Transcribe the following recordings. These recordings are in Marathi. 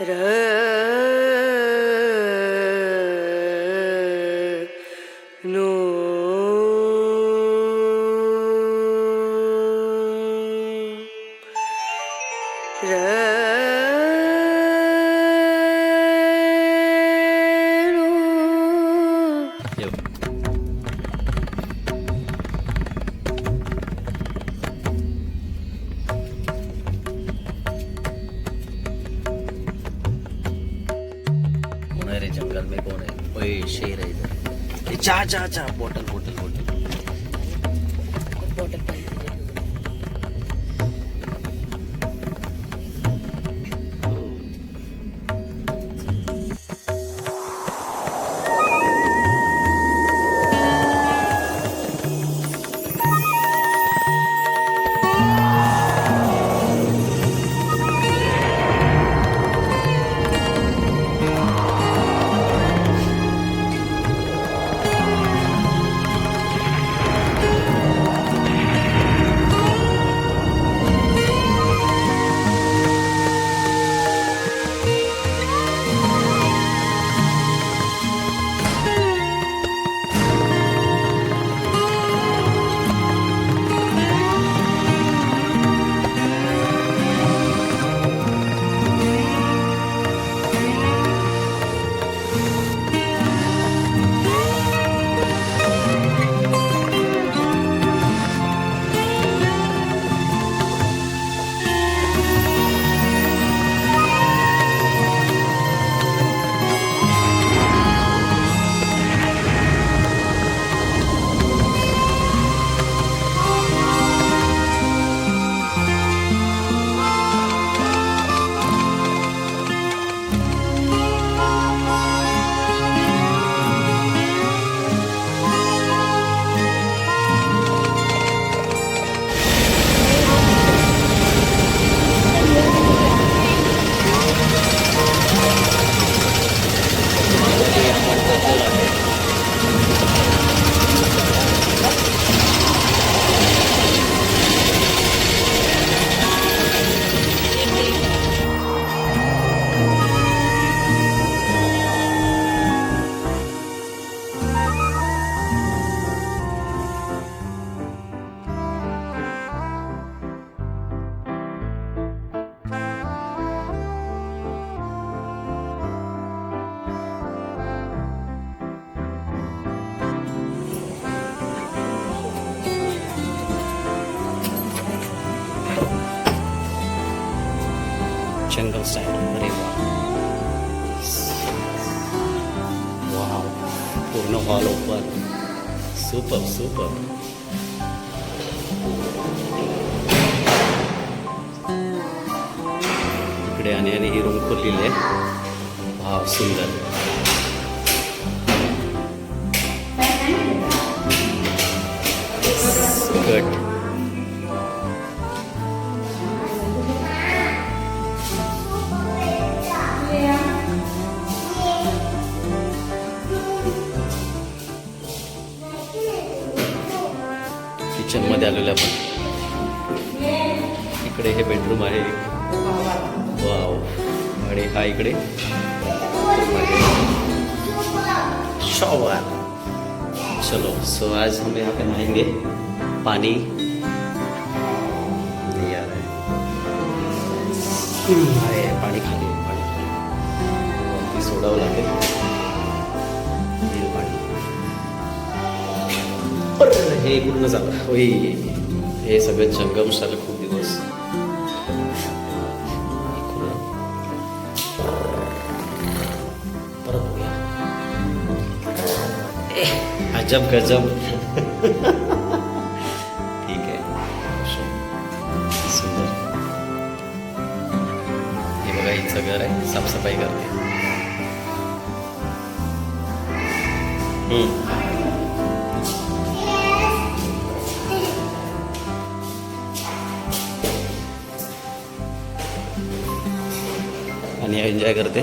नो சா சா சா போட்டு पूर्ण हॉल ओपन सुपर सुपर इकडे आणि आणि ही रूम खोललेली आहे वाव सुंदर गट हे बेडरूम हा इकडे. शॉवर चलो सो आज हम यहाँ पे नहाएँगे. पानी. नहीं आ रहा है. अरे पाणी खाली आहे, पाणी खाली अरे, हे पूर्ण झालं होय हे सगळं जंगम झालं खूप दिवस. अजब गजब ठीक आहे. सुंदर. हे बघा हिचं घर आहे. साफसफाई करते. हम्म. आणि एन्जॉय करते.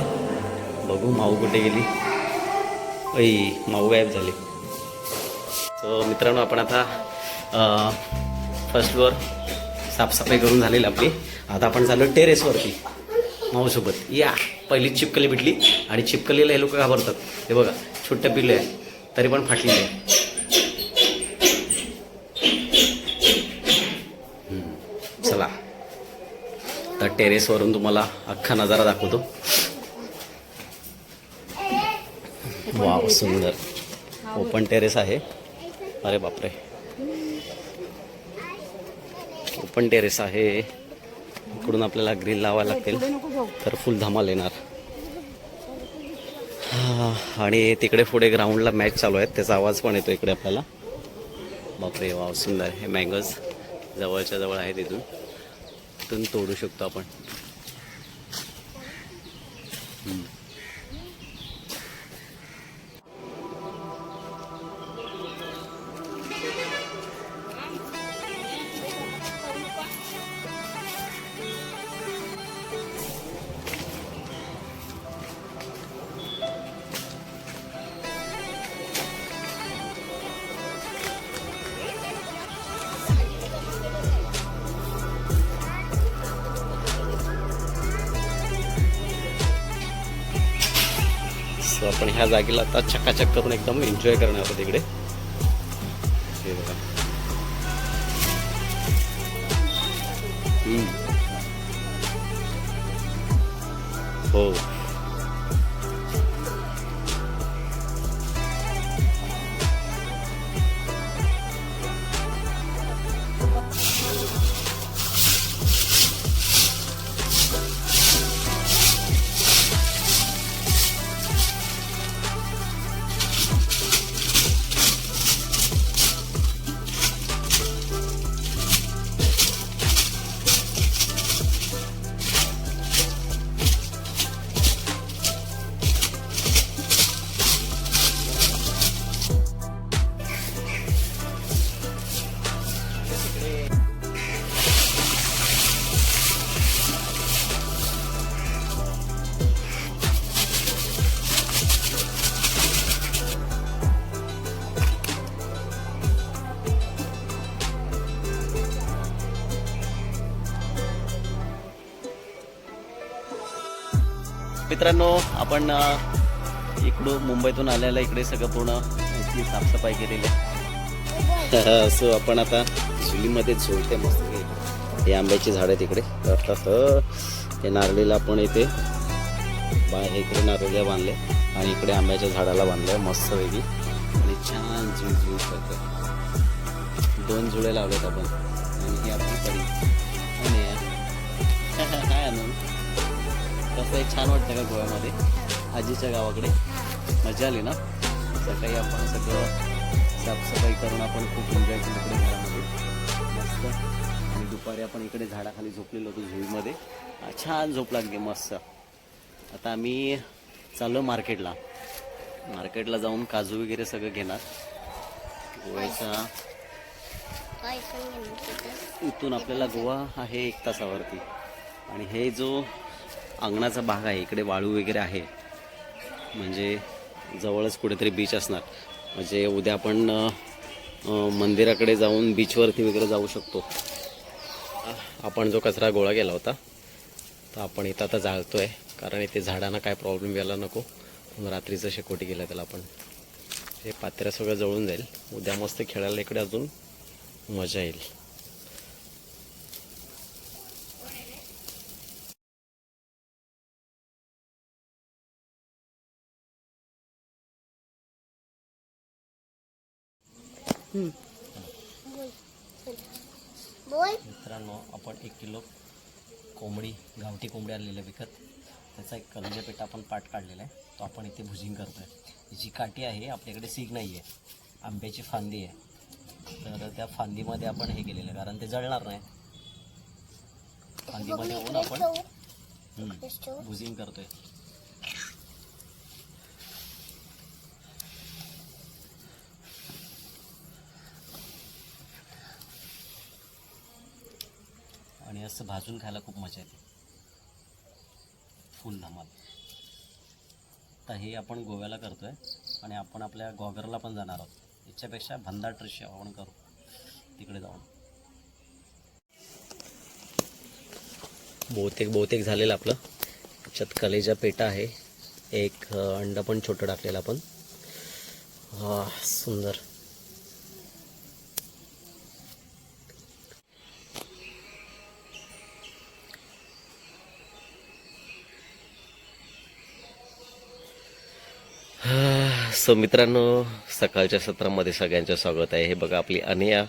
बघू माऊ कुठे गेली. ऐ माऊ गायब झाली. सो मित्रांनो आपण आता फर्स्ट फ्लोअर साफसफाई करून झालेली आपली. आता आपण चाललो टेरेसवरती माऊसोबत. या पहिली चिपकली भेटली आणि चिपकलीला हे लोक घाबरतात. हे बघा छोटं पिलं आहे तरी पण फाटलेली आहे हम्म, चला तर टेरेसवरून तुम्हाला अख्खा नजारा दाखवतो. वाव सुंदर. ओपन टेरेस आहे. अरे बापरे. ओपन टेरेस आहे. इकडून आपल्याला ग्रिल लावायला लागतील. तर फुल धमाल येणार. आणि तिकडे पुढे ग्राउंडला मॅच चालू आहे त्याचा आवाज पण येतो इकडे आपल्याला. बापरे वाव सुंदर. हे मँगोज जवळच्या जवळ आहे तिथून तोडू शकतो आपण. पण आपण ह्या जागेला आता चकाचक करून एकदम एन्जॉय करणार आहोत तिकडे मित्रांनो आपण इकडून मुंबईतून आल्याला इकडे सगळं पूर्ण इथली साफसफाई केलेली. आहे सो आपण आता झुलीमध्ये झोलते मस्त हे आंब्याची झाडं तिकडे हे नारळीला आपण इथे बा हे इकडे नारळीला बांधले आणि इकडे आंब्याच्या झाडाला बांधले मस्त वेगळी आणि छान झुळ झुळ करते. दोन जुळे लावलेत आपण. आणि ही आपली परी. आणि काय आनंद कसं एक छान वाटतं का गोव्यामध्ये? आजीच्या गावाकडे. मजा आली ना? सकाळी आपण सगळं साफसफाई करून आपण खूप एन्जॉय केलं इकडे घरामध्ये. मस्त. आणि दुपारी आपण इकडे झाडाखाली झोपलेलो होतो झुळीमध्ये आ, छान झोप लागली मस्त. आता आम्ही चाललो मार्केटला. मार्केटला जाऊन काजू वगैरे सगळं घेणार. गोव्याचा इथून आपल्याला गोवा आहे एक तासावरती. आणि हे जो अंगणाचा भाग आहे इकडे वाळू वगैरे आहे. म्हणजे जवळच कुठेतरी बीच असणार. म्हणजे उद्या आपण मंदिराकडे जाऊन बीचवरती वगैरे जाऊ शकतो. आपण जो कचरा गोळा केला होता तर आपण इथं आता जाळतो आहे कारण इथे झाडांना काय प्रॉब्लेम यायला नको. रात्रीचं शेकोटी केलं त्याला आपण. हे पात्र्या सगळं जळून जाईल. उद्या मस्त खेळायला इकडे अजून मजा येईल. मित्रांनो आपण एक किलो कोंबडी गावठी कोंबडी आणलेलं विकत. त्याचा एक करंजेपेटा आपण पाठ काढलेला आहे. तो आपण इथे भुजिंग करतो आहे जी काठी आहे आपल्याकडे सीग नाही आहे आंब्याची फांदी आहे. तर त्या फांदीमध्ये आपण हे केलेलं आहे कारण ते जळणार नाही. फांदीमध्ये होऊन आपण भुजिंग करतोय. आणि असं भाजून खायला खूप मजा येते. फुल धमाल. तर हे आपण गोव्याला करतो आहे आणि आपण आपल्या गॉगरला पण जाणार आहोत. याच्यापेक्षा भंडार रशी आपण करू. तिकडे जाऊन. बहुतेक बहुतेक झालेलं आपलं. याच्यात कलेजा पेटा आहे. एक अ, अंड पण छोटं टाकलेलं आपण. हा सुंदर. सो मित्रांनो सकाळच्या सत्रामध्ये सगळ्यांचं स्वागत आहे. हे बघा आपली अनया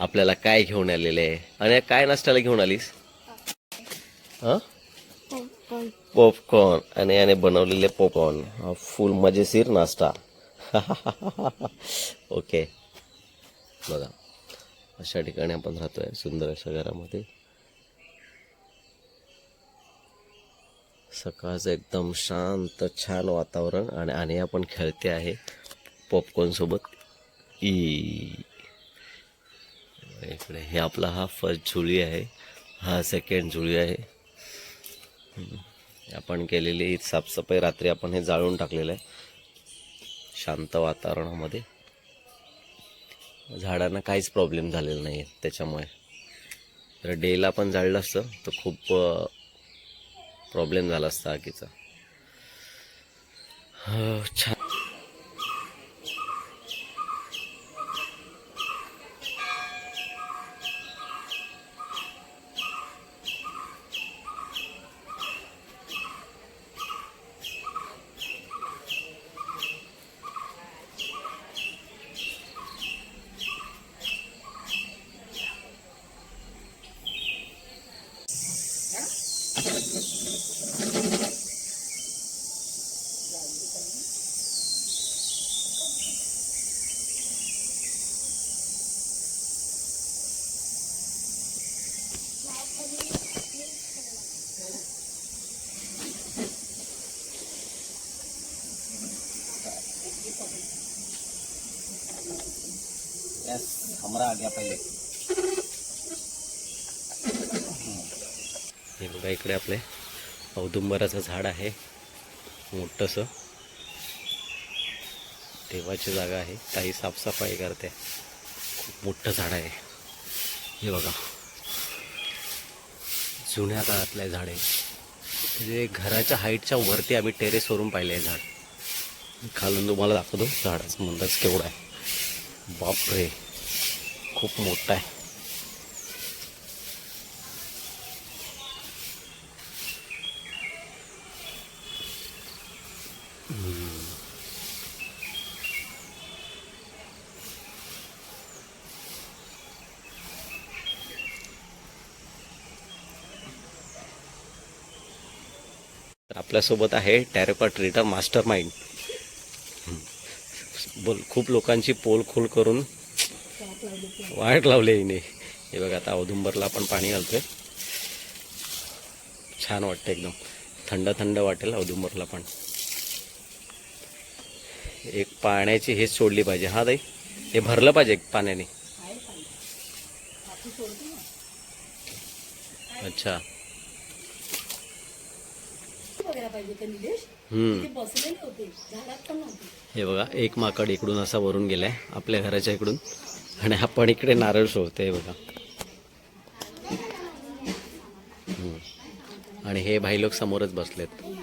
आपल्याला काय घेऊन आलेले आहे. अनया काय नाश्त्याला घेऊन आलीस? हा? पॉपकॉर्न आणि याने बनवलेले पॉपकॉर्न हा फुल मजेशीर नाश्ता. ओके बघा अशा ठिकाणी आपण राहतोय सुंदर अशा घरामध्ये. सकाळचं एकदम शांत छान वातावरण आणि आणि आपण खेळते आहे पॉपकॉर्नसोबत ई. इकडे हे आपला हा फर्स्ट झुळी आहे. हा सेकंड झुळी आहे. आपण केलेली साफसफाई रात्री आपण हे जाळून टाकलेलं आहे. शांत वातावरणामध्ये. झाडांना काहीच प्रॉब्लेम झालेला नाही आहे त्याच्यामुळे. तर डेला पण जाळलं असतं. तर खूप प्रॉब्लेम झाला असता आगीचा. छान. यस हमरा आ गया हे बघा इकडे आपले औदुंबराचं झाड आहे. मोठंसं. देवाची जागा आहे. काही साफसफाई करते. खूप मोठं झाड आहे. हे बघा. जुन्या काळातलं झाड. आहे म्हणजे घराच्या हाईटच्या वरती आम्ही टेरेसवरून पाहिले आहे झाड. खालून तुम्हाला दाखवतो झाडाचं म्हणताच केवढं आहे. बापरे खूप मोठा आहे तर आपल्यासोबत आहे टॅरोका रिटर मास्टर माइंड बोल खूप लोकांची पोल खोल करून वाट लावले हिने. हे बघा आता औदुंबरला आपण पाणी घालतोय. छान वाटतं एकदम. थंड थंड वाटेल औदुंबरला पण. एक पाण्याची हेच सोडली पाहिजे. हा ताई हे भरलं पाहिजे पाण्याने. अच्छा. बघायला पाहिजे का निलेश. हम्म. ते बसलेले होते झाडात पण नव्हते. हे बघा एक माकड इकडून असा वरून गेलाय आपल्या घराच्या इकडून. आणि आपण इकडे नारळ सोडतोय बघा. हम्म. आणि हे भाई लोक समोरच बसलेत.